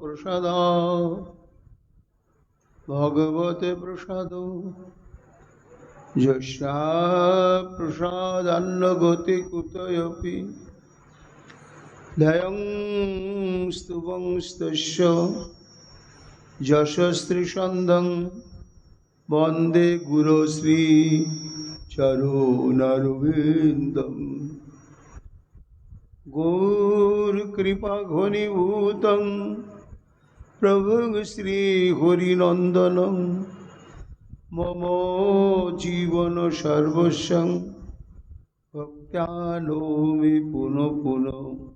প্রসাদা ভগবতে প্রসাদ যশা প্রসাদান্নগতি কুতয়পি ধয়ং স্তবংস্তস্য যশস্ত্রীসন্ধং বন্দে গুরুশ্রী চরণারবিন্দম। গৌরকৃপাঘনীভূতং প্রভু শ্রী হরিনন্দন মম জীবন সর্বস্ব ভক্তানোমি পুনঃ পুনঃ।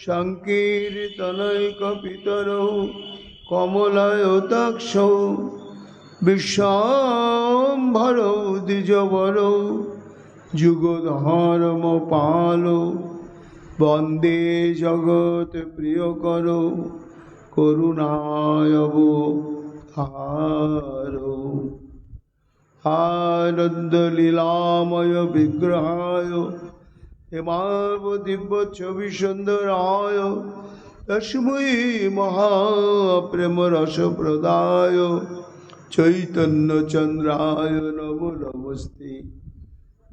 সংকীর্তনৈকপিতরৌ কমলায়তাক্ষৌ বিশ্বম্ভরৌ দ্বিজবরৌ যুগধর্মপালৌ বন্দে জগৎ প্রিয়করৌ করুণায়বতারৌ আনন্দলীলাময় বিগ্রহায় হেমাব দিব্য ছবি সুন্দরায় তস্মৈ মহাপ্রেম রস প্রদায় চৈতন্য চন্দ্রায় নম নমস্তে।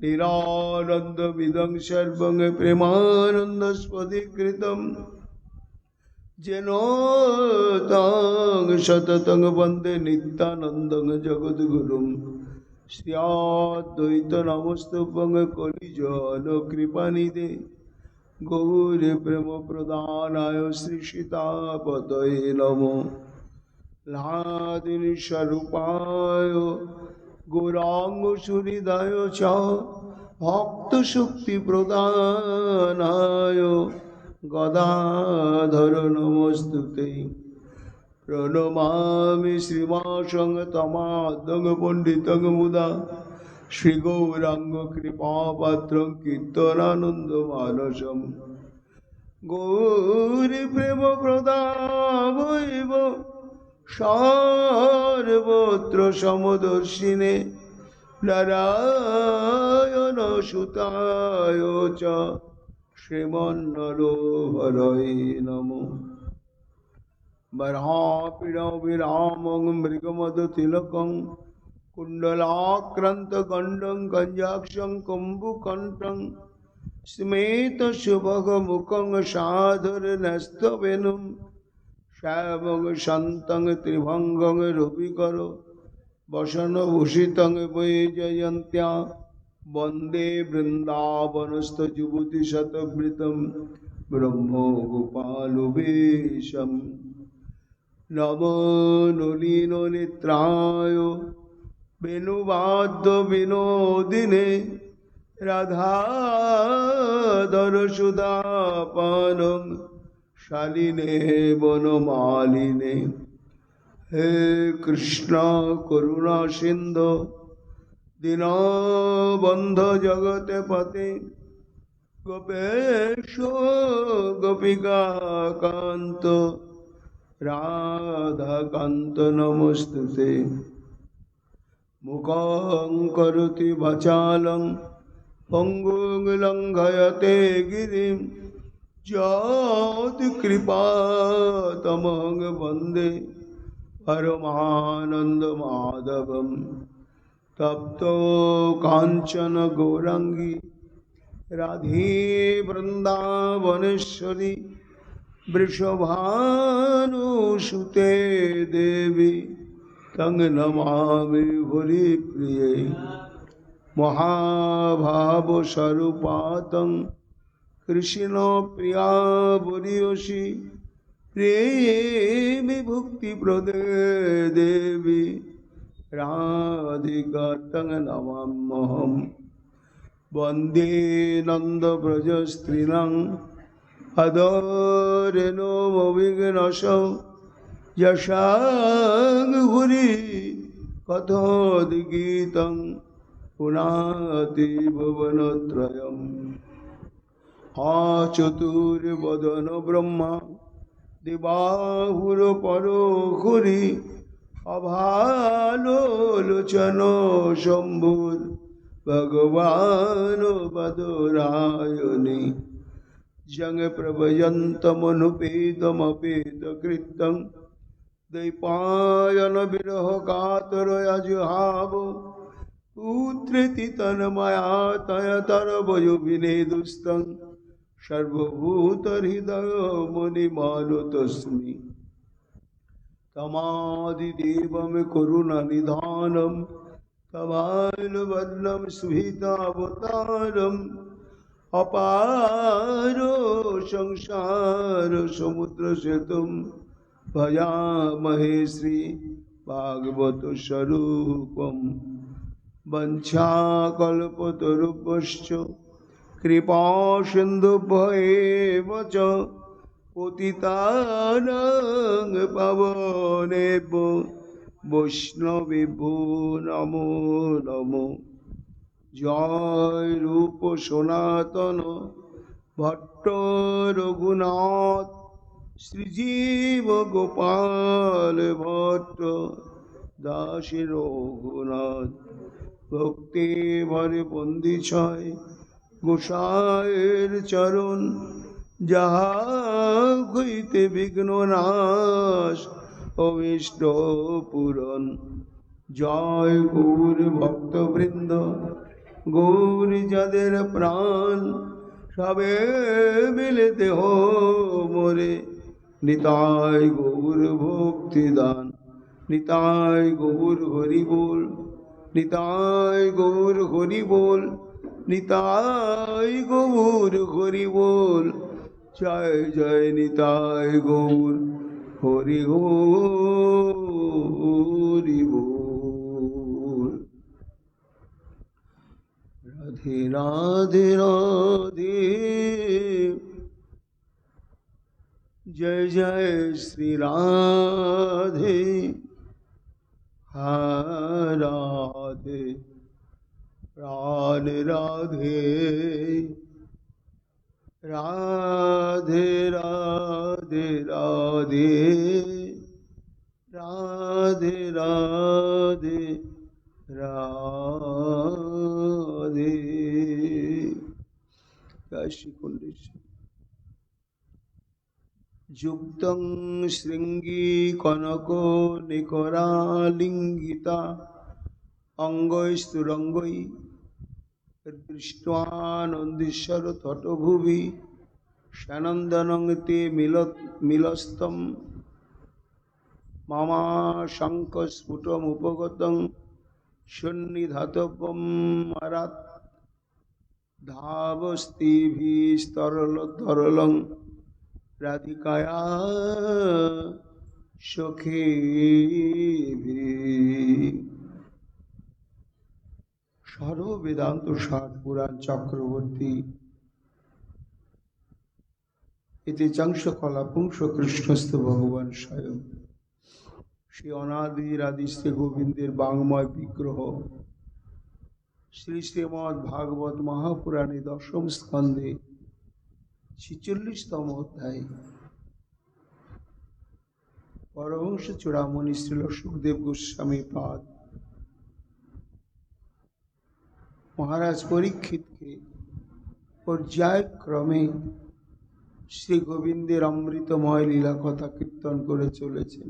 নিরানন্দ বিদং সর্বং প্রেমানন্দ স্পদীকৃতম যেন শততং বন্দে নিত্যানন্দং জগদ্গুরুম। শ্রিয়াদ্বৈত নমস্তভং কলিজন কৃপানিদে গৌরী প্রেম প্রদানায় শ্রী সীতাপতয়ে নম লাদিনী স্বরূপায় গৌরাঙ্গ সুহৃদয় চ ভক্ত শক্তি প্রদানায় গদাধর নমস্তুতে প্রণমামি শ্রীমাসং তমাদং পণ্ডিতং মুদা। শ্রীগৌরাঙ্গ কৃপাপাত্রং কীর্তনানন্দ মানসম গৌরী প্রেম প্রদাবৈব সর্বত্র সমদর্শিনে। নারায়ণ সুতায় চ। শ্রীমন্নরোহরয় নমঃ। গঞ্জাক্ষং কুম্ভুকণ্ঠং স্মেতশুভগमुखं সাধুর্নস্তবেনুं শ্যামং শান্তং ত্রিভঙ্গং রবিকর বসনভূষিতং বৈজয়ন্ত্য়া বন্দে বৃন্দাবনস্থ যুবতী শতবৃতম ব্রহ্ম গোপালবেশম নম নলিন নেত্রায় বেণুবাদ্য বিনোদিনে রাধাধর সুদাপানং শালিনে বনমালিনে হে কৃষ্ণ করুণা সিন্ধু দীনবন্ধ জগতে পতে গোপেশ গোপিকা কান্ত রাধাকান্ত নমস্তুতে মুখং করতি বাচালং পঙ্গুং লঙ্ঘয়তে গিরিম যৎ কৃপা তমং বন্দে পরমানন্দ মাধবম তপ্ত কাঞ্চন গৌরাঙ্গী রাধে বৃন্দাবনেশ্বরী তং নমামি হরিপ্রিয়ে মহাভাব স্বরূপাতং কৃষ্ণ প্রিয়া বরিয়সী প্রেমী ভক্তি প্রদে দেবী। রাধিকা তং নমাম্যহম বন্দে নন্দব্রজস্ত্রীণং অদরেণবিঘ্নস যশাং ঘুরি কথোদ্গীতং পুনাতি ভুবনত্রয়म् আচতুর্বদন ব্রহ্মা দিবাহুর পরখুরি অভালোচন শম্ভুর ভগবান বদরায়ণী जंग प्रवयंत मनुपेदमेद कृत दैपायन विरह कातर अजहाव उत्रिति तन मया तय तर वयु जङ्प्रभयन्तमनुपेदमपेदकृतं दैपायनविरहकातरयजुहाव उतृतितन्मया तयतरवयुभिनेदुस्तं सर्वभूतहृदयमुनिमानुतस्मि। तमादिदेवं करुणनिधानं तमालवदनं सुहितावतारम् অপার সংসার সমুদ্র সেতুম ভয়ামহে শ্রী ভাগবত স্বরূপম। বঞ্ছাকল্পতরুপশ্চ কৃপা সিন্ধু ভয়েব চ পতিতানং পাবনেব বৈষ্ণবিভো নমো নমো। জয় রূপ সনাতন ভট্ট রঘুনাথ, শ্রীজীব গোপাল ভট্ট, দাসী রঘুনাথ। ভক্তি ভরে বন্দি ছয় গোসায়ের চরণ, যাহা হইতে বিঘ্ন নাশ অবিষ্ট পূরণ। জয় গৌর ভক্তবৃন্দ গৌর যাদের প্রাণ, সবে মিলে দেহ মোরে নিতাই গৌর ভক্তিদান নিতাই গৌর হরি বল, নিতাই গৌর হরি বল, নিতাই গৌর হরি বল। জয় জয় নিতাই গৌর হরি হরি বল। রাধে রাধে রাধে জয় জয় শ্রী রাধে রাধে প্রাণ রাধে রাধে রাধে রাধে রাধে রাধে রাধে শ্রী কুণ্ডেশ্বর যুক্তং শৃঙ্গী কনক নিকরালিঙ্গিতা অঙ্গৈস্তুরঙ্গৈ দৃষ্টানন্দীশ্বর তটভুবি সানন্দনং তে মিল মিলস্তম। মামা শঙ্কস্ফুটমুপগতং সন্নিধাতব্যম মারাত ধাবস্তিভিস্তরল তরলং রাধিকায়া সখী সর্ব বেদান্ত সার পুরাণ চক্রবর্তী। এতে চাংশ কলা পুংস কৃষ্ণস্থ ভগবান স্বয়ং। শ্রী অনাদির আদিশ্রী গোবিন্দের বাংময় বিগ্রহ। শ্রী শ্রীমৎ ভাগবত মহাপুরাণে দশম স্কন্ধে ছিচল্লিশতম অধ্যায়। পরমংশ চূড়ামণি শ্রীল সুখদেব গোস্বামী পাদ। মহারাজ পরীক্ষিতকে পর্যায়ক্রমে শ্রী গোবিন্দের অমৃতময় লীলা কথা কীর্তন করে চলেছেন।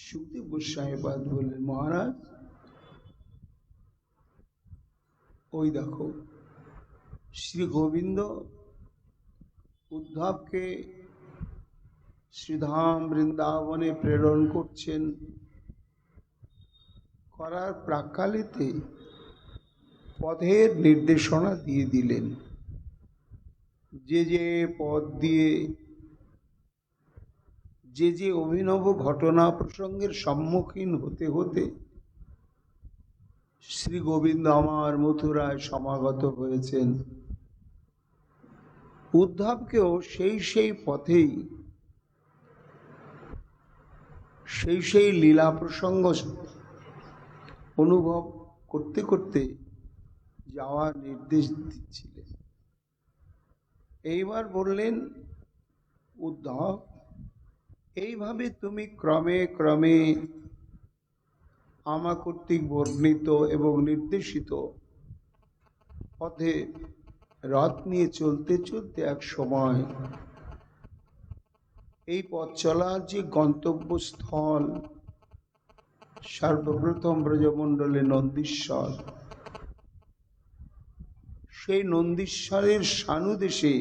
সুখদেব গোস্বামী পাদ বললেন, মহারাজ, ওই দেখো, শ্রী গোবিন্দ উদ্ধবকে শ্রীধাম বৃন্দাবনে প্রেরণ করছেন। করার প্রাকালিতে পথের নির্দেশনা দিয়ে দিলেন। যে যে পথ দিয়ে যে যে অভিনব ঘটনা প্রসঙ্গের সম্মুখীন হতে হতে শ্রী গোবিন্দ আমার মথুরায় সমাগত হয়েছেন। উদ্ধবকেও সেই সেই পথেই, সেই সেই লীলা প্রসঙ্গ অনুভব করতে করতে যাওয়ার নির্দেশ দিচ্ছিলেন। এইবার বললেন, উদ্ধব এইভাবে তুমি ক্রমে ক্রমে আমা কর্তৃক বর্ণিত এবং নির্দেশিত পথে রথ নিয়ে চলতে চলতে এক সময় এই পথ চলার যে গন্তব্যস্থল, সর্বপ্রথম ব্রজমণ্ডলে নন্দীশ্বর। সেই নন্দীশ্বরের সানুদেশে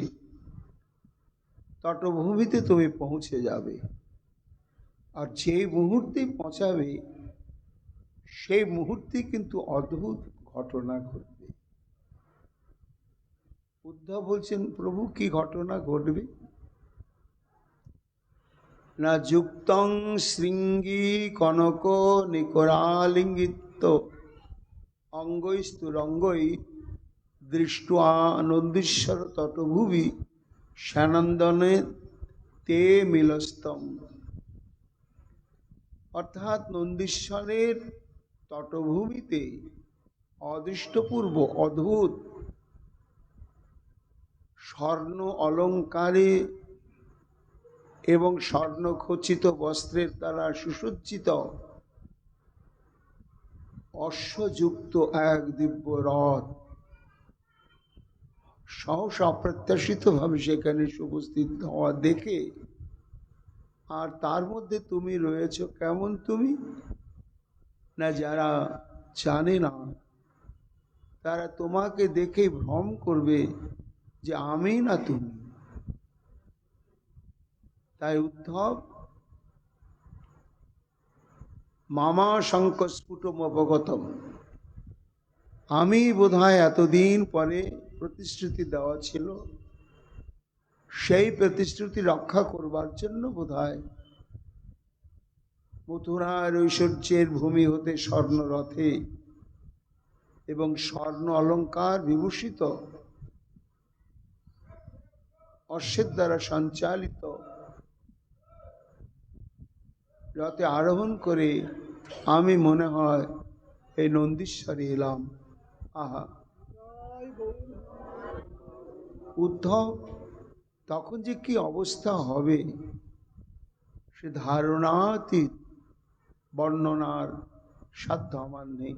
তটভূমিতে তুমি পৌঁছে যাবে। আর যেই মুহূর্তে পৌঁছাবে, সেই মুহূর্তে কিন্তু অদ্ভুত ঘটনা ঘটবে। উদ্ধব বলছেন, প্রভু, কি ঘটনা ঘটবে? না যুক্তং শৃঙ্গি কনক নিকরালিঙ্গিত অঙ্গৈস্তুরঙ্গৈ দৃষ্টা নন্দীশ্বর তটভুবি সানন্দনে তে মিলস্তম অর্থাৎ নন্দীশ্বরের তটভূমিতে অদৃষ্টপূর্ব, অদ্ভুত স্বর্ণ অলঙ্কারে এবং স্বর্ণখচিত বস্ত্রের দ্বারা সুসজ্জিত অশ্বযুক্ত এক দিব্য রথ। সহসা অপ্রত্যাশিতভাবে সেখানে উপস্থিত হওয়া দেখে আর তার মধ্যে তুমি রয়েছ কেমন তুমি? না যারা জানে না, তারা তোমাকে দেখে ভ্রম করবে যে আমি না তুমি। তাই উদ্ধব, মামা শঙ্কস্ফুটম অবগতম। আমি বোধহয় এতদিন পরে প্রতিশ্রুতি দেওয়া ছিল সেই প্রতিশ্রুতি রক্ষা করবার জন্য বোধ হয় মথুরার ঐশ্বর্যের ভূমি হতে স্বর্ণরথে এবং স্বর্ণ অলঙ্কার বিভূষিত অশ্বের দ্বারা সঞ্চালিত রথে আরোহণ করে আমি মনে হয় এই নন্দীশ্বরে এলাম। আহা। উদ্ধব তখন যে কি অবস্থা হবে? সে ধারণাতীত বর্ণনার সাধ্য আমার নেই।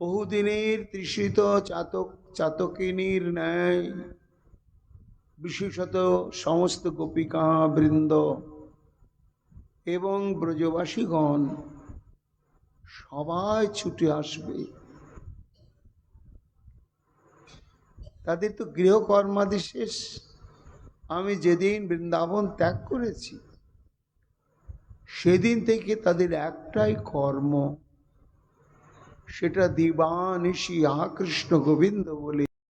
বহুদিনের তৃষিত চাতক, চাতকিনীর ন্যায় বিশেষত সমস্ত গোপিকা বৃন্দ এবং ব্রজবাসীগণ সবাই ছুটে আসবে। তাদের তো গৃহকর্মাদি শেষ। আমি যেদিন বৃন্দাবন ত্যাগ করেছি, সেদিন থেকে তাদের একটাই কর্ম, সেটা দিবানিশি আহা কৃষ্ণ গোবিন্দ বলে